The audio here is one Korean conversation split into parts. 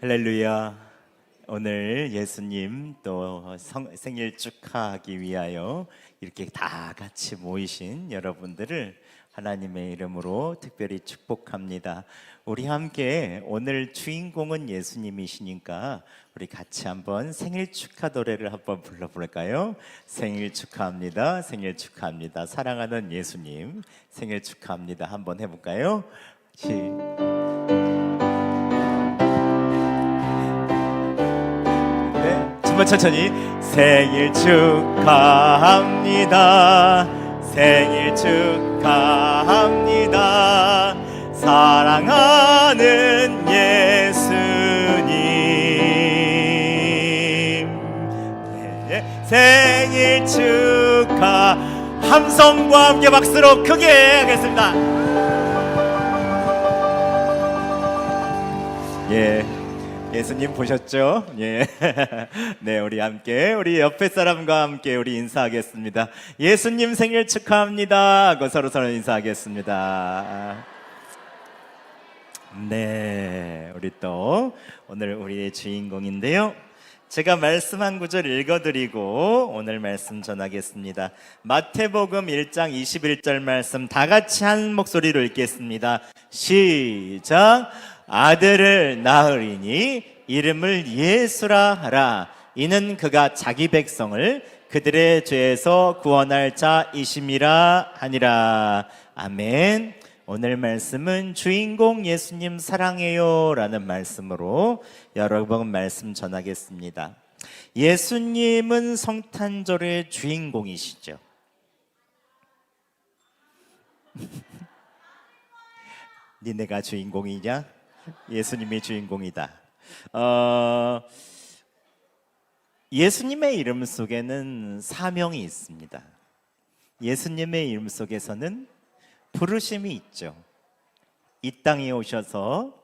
할렐루야. 오늘 예수님 또 성- 생일 축하하기 위하여 이렇게 다 같이 모이신 여러분들을 하나님의 이름으로 특별히 축복합니다. 우리 함께 오늘 주인공은 예수님이시니까 우리 같이 한번 생일 축하 노래를 한번 불러볼까요? 생일 축하합니다. 생일 축하합니다. 사랑하는 예수님 생일 축하합니다. 한번 해볼까요? 시. 네, 정말 천천히 생일 축하합니다. 생일 축하합니다. 사랑하는 예수님. 네, 생일 축하 함성과 함께 박수로 크게 하겠습니다. 예. 예수님 보셨죠? 예. 네, 우리 함께 우리 옆에 사람과 함께 우리 인사하겠습니다. 예수님 생일 축하합니다. 하고 서로 서로 인사하겠습니다. 네, 우리 또 오늘 우리의 주인공인데요. 제가 말씀 한 구절 읽어드리고 오늘 말씀 전하겠습니다. 마태복음 1장 21절 말씀 다 같이 한 목소리로 읽겠습니다. 시작. 아들을 낳으리니 이름을 예수라 하라. 이는 그가 자기 백성을 그들의 죄에서 구원할 자이심이라 하니라. 아멘. 오늘 말씀은 주인공 예수님 사랑해요 라는 말씀으로 여러 번 말씀 전하겠습니다. 예수님은 성탄절의 주인공이시죠. 니네가 주인공이냐? 예수님이 주인공이다. 어, 예수님의 이름 속에는 사명이 있습니다. 예수님의 이름 속에서는 부르심이 있죠. 이 땅에 오셔서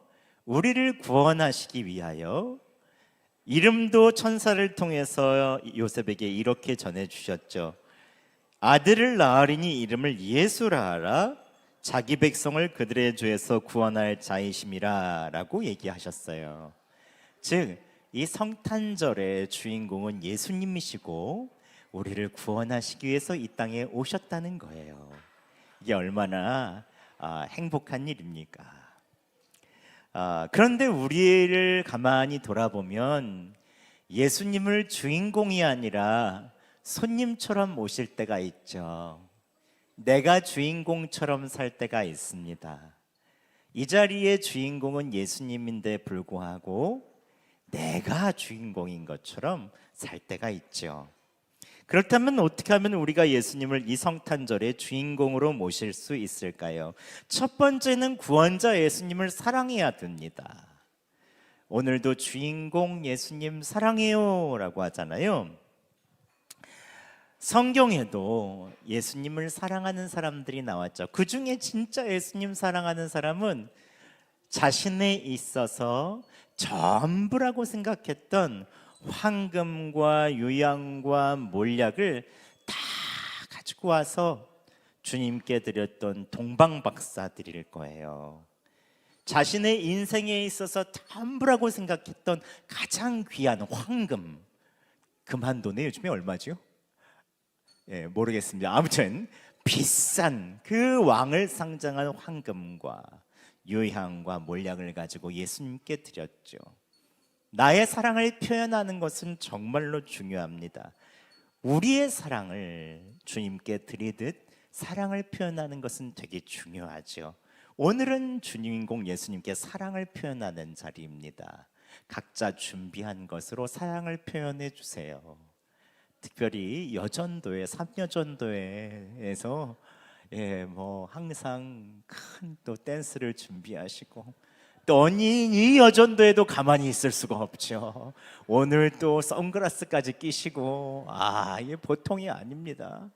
우리를 구원하시기 위하여 이름도 천사를 통해서 요셉에게 이렇게 전해 주셨죠. 아들을 낳으리니 이름을 예수라 하라. 자기 백성을 그들의 죄에서 구원할 자이심이라라고 얘기하셨어요. 즉, 이 성탄절의 주인공은 예수님이시고 우리를 구원하시기 위해서 이 땅에 오셨다는 거예요. 이게 얼마나 아, 행복한 일입니까? 아, 그런데 우리를 가만히 돌아보면 예수님을 주인공이 아니라 손님처럼 모실 때가 있죠. 내가 주인공처럼 살 때가 있습니다. 이 자리의 주인공은 예수님인데 불구하고 내가 주인공인 것처럼 살 때가 있죠. 그렇다면 어떻게 하면 우리가 예수님을 이 성탄절의 주인공으로 모실 수 있을까요? 첫 번째는 구원자 예수님을 사랑해야 됩니다. 오늘도 주인공 예수님 사랑해요라고 하잖아요. 성경에도 예수님을 사랑하는 사람들이 나왔죠. 그 중에 진짜 예수님 사랑하는 사람은 자신에 있어서 전부라고 생각했던 황금과 유양과 몰약을 다 가지고 와서 주님께 드렸던 동방박사들일 거예요. 자신의 인생에 있어서 전부라고 생각했던 가장 귀한 황금. 금한 돈에 요즘에 얼마죠? 예, 모르겠습니다. 아무튼 비싼 그 왕을 상징한 황금과 유향과 몰약을 가지고 예수님께 드렸죠. 나의 사랑을 표현하는 것은 정말로 중요합니다. 우리의 사랑을 주님께 드리듯 사랑을 표현하는 것은 되게 중요하죠. 오늘은 주인공 예수님께 사랑을 표현하는 자리입니다. 각자 준비한 것으로 사랑을 표현해 주세요. 특별히 여전도회 삼여전도회에서 예, 뭐 항상 큰 또 댄스를 준비하시고 또 언니 이 여전도에도 가만히 있을 수가 없죠. 오늘 또 선글라스까지 끼시고 아, 이게 보통이 아닙니다.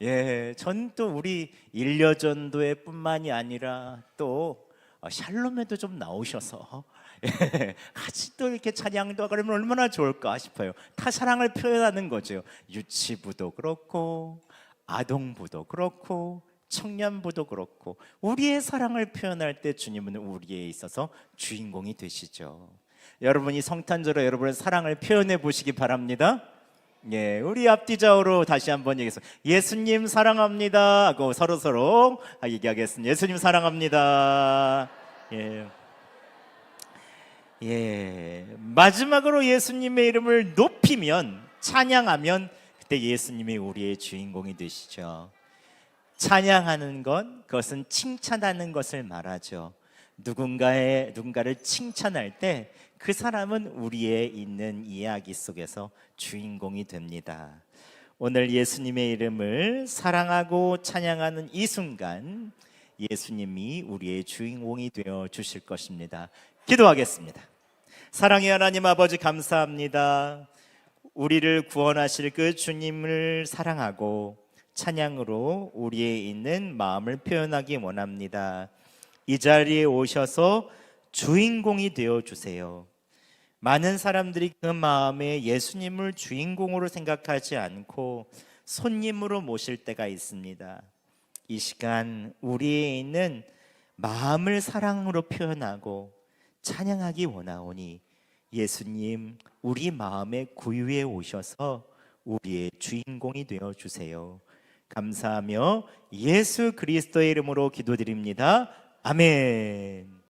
예, 전 또 우리 일여전도회뿐만이 아니라 또 어, 샬롬에도 좀 나오셔서 예, 같이 또 이렇게 찬양도 그러면 얼마나 좋을까 싶어요. 타 사랑을 표현하는 거죠. 유치부도 그렇고 아동부도 그렇고 청년부도 그렇고 우리의 사랑을 표현할 때 주님은 우리에 있어서 주인공이 되시죠. 여러분이 성탄절에 여러분의 사랑을 표현해 보시기 바랍니다. 예, 우리 앞뒤좌우로 다시 한번 얘기해서 예수님 사랑합니다 하고 서로 서로 얘기하겠습니다. 예수님 사랑합니다. 예. 예. 마지막으로 예수님의 이름을 높이면 찬양하면 그때 예수님이 우리의 주인공이 되시죠. 찬양하는 것 그것은 칭찬하는 것을 말하죠. 누군가의 누군가를 칭찬할 때 그 사람은 우리의 있는 이야기 속에서 주인공이 됩니다. 오늘 예수님의 이름을 사랑하고 찬양하는 이 순간 예수님이 우리의 주인공이 되어 주실 것입니다. 기도하겠습니다. 사랑의 하나님 아버지 감사합니다. 우리를 구원하실 그 주님을 사랑하고 찬양으로 우리의 있는 마음을 표현하기 원합니다. 이 자리에 오셔서 주인공이 되어 주세요. 많은 사람들이 그 마음에 예수님을 주인공으로 생각하지 않고 손님으로 모실 때가 있습니다. 이 시간 우리에 있는 마음을 사랑으로 표현하고 찬양하기 원하오니 예수님 우리 마음의 구유에 오셔서 우리의 주인공이 되어 주세요. 감사하며 예수 그리스도의 이름으로 기도드립니다. 아멘.